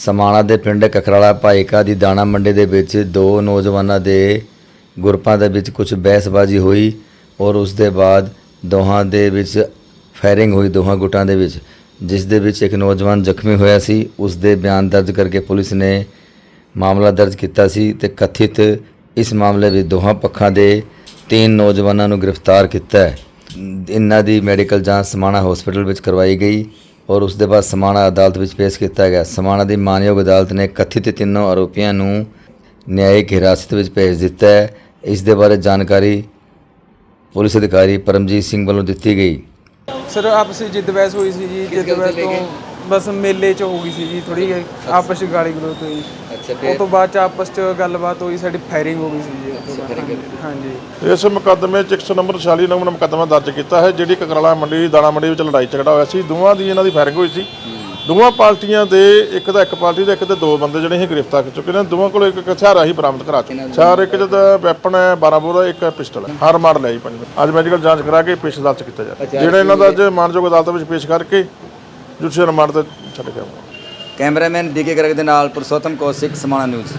ਸਮਾਣਾ ਦੇ ਪਿੰਡ ਕਕਰਾਲਾ ਭਾਈਕਾ ਦੀ ਦਾਣਾ ਮੰਡੀ ਦੇ ਵਿੱਚ ਦੋ ਨੌਜਵਾਨਾਂ ਦੇ ਗੁਰਪਾਂ ਦੇ ਵਿੱਚ ਕੁਝ ਬਹਿਸਬਾਜ਼ੀ ਹੋਈ ਔਰ ਉਸ ਦੇ ਬਾਅਦ ਦੋਹਾਂ ਦੇ ਵਿੱਚ ਫਾਇਰਿੰਗ ਹੋਈ, ਦੋਹਾਂ ਗੁੱਟਾਂ ਦੇ ਵਿੱਚ, ਜਿਸ ਦੇ ਵਿੱਚ ਇੱਕ ਨੌਜਵਾਨ ਜ਼ਖਮੀ ਹੋਇਆ ਸੀ। ਉਸ ਦੇ ਬਿਆਨ ਦਰਜ ਕਰਕੇ ਪੁਲਿਸ ਨੇ ਮਾਮਲਾ ਦਰਜ ਕੀਤਾ ਸੀ ਤੇ ਕਥਿਤ ਇਸ ਮਾਮਲੇ ਵਿੱਚ ਦੋਹਾਂ ਪੱਖਾਂ ਦੇ ਤਿੰਨ ਨੌਜਵਾਨਾਂ ਨੂੰ ਗ੍ਰਿਫਤਾਰ ਕੀਤਾ ਹੈ। ਇਹਨਾਂ ਦੀ ਮੈਡੀਕਲ ਜਾਂਚ ਸਮਾਣਾ ਹਸਪੀਟਲ ਵਿੱਚ ਕਰਵਾਈ ਗਈ। ਔਰ ਉਸ ਦੇ ਬਾਅਦ ਸਮਾਣਾ ਅਦਾਲਤ ਵਿੱਚ ਪੇਸ਼ ਕੀਤਾ ਗਿਆ। ਸਮਾਣਾ ਦੀ ਮਾਨਯੋਗ ਅਦਾਲਤ ਨੇ ਕਥਿਤ ਤਿੰਨੋਂ ਆਰੋਪੀਆਂ ਨੂੰ ਨਿਆਇਕ ਹਿਰਾਸਤ ਵਿੱਚ ਭੇਜ ਦਿੱਤਾ ਹੈ। ਇਸ ਦੇ ਬਾਰੇ ਜਾਣਕਾਰੀ ਪੁਲਿਸ ਅਧਿਕਾਰੀ ਪਰਮਜੀਤ ਸਿੰਘ ਵੱਲੋਂ ਦਿੱਤੀ ਗਈ। ਸਰ, ਆਪਸੀ ਜਿੱਦ ਬਹਿਸ ਹੋਈ ਸੀ ਜੀ, ਜਿੱਦ ਬਹਿਸ ਤੋਂ ਬਸ ਮੇਲੇ 'ਚ ਹੋ ਗਈ ਸੀ ਜੀ ਥੋੜੀ ਆਪਸ 'ਚ ਗਾਲੀ ਗਲੋਚ ਹੋਈ। ਅੱਛਾ ਉਹ ਤੋਂ ਬਾਅਦ 'ਚ ਆਪਸ 'ਚ ਗੱਲਬਾਤ ਹੋਈ ਸਾਡੀ ਫਾਇਰਿੰਗ ਹੋ ਗਈ ਸੀ ਜੀ ਉਹ ਤੋਂ ਬਾਅਦ। ਹਾਂਜੀ। ਇਸ ਮੁਕੱਦਮੇ 'ਚ 100 ਨੰਬਰ 46 ਨੰਬਰ ਮੁਕੱਦਮਾ ਦਰਜ ਕੀਤਾ ਹੈ ਜਿਹੜੀ ਕਕਰਾਲਾ ਮੰਡੀ ਦਾਣਾ ਮੰਡੀ ਵਿੱਚ ਲੜਾਈ ਝਗੜਾ ਹੋਇਆ ਸੀ। ਦੋਵਾਂ ਦੀ ਇਹਨਾਂ ਦੀ ਫਾਇਰਿੰਗ ਹੋਈ ਸੀ। ਦੋਵਾਂ ਪਾਰਟੀਆਂ ਦੇ ਇੱਕ ਦਾ ਇੱਕ ਪਾਰਟੀ ਦੇ ਇੱਕ ਦੇ ਦੋ ਬੰਦੇ ਜਿਹੜੇ ਸੀ ਗ੍ਰਿਫਤਾਰ ਕਰ ਚੁੱਕੇ ਨੇ। ਦੋਵਾਂ ਕੋਲ ਇੱਕ ਇੱਕ ਹਥਿਆਰ ਅਸੀਂ ਬਰਾਮਦ ਕਰਾ ਚੁੱਕੇ ਹਥਿਆਰ ਇੱਕ ਜਿਹਦਾ ਵੈਪਨ ਹੈ 12 ਬੋਰ ਦਾ ਇੱਕ ਪਿਸਟਲ ਹੈ। ਹਰ ਮਾਰ ਲਿਆ ਜੀ ਪੰਜ ਅੱਜ ਮੈਡੀਕਲ ਜਾਂਚ ਕਰਾ ਕੇ ਪੇਸ਼ 'ਚ ਕੀਤਾ ਜਾ ਰਿਹਾ। ਜਿਹੜਾ ਇਹਨਾਂ ਦਾ ਅੱਜ ਮਾਨਯੋਗ ਅਦਾਲਤ ਵਿੱਚ ਪੇਸ਼ ਕਰਕੇ ਜੁਡੀਸ਼ੀਅਲ ਰਿਮਾਂਡ ਤੇ ਛੱਡ ਆਵਾਂਗੇ। ਕੈਮਰਾਮੈਨ ਡੀਕੇ ਗਰਗ ਦੇ ਨਾਲ ਪੁਰਸ਼ੋਤਮ ਕੌਸ਼ਿਕ ਸਮਾਣਾ ਨਿਊਜ਼।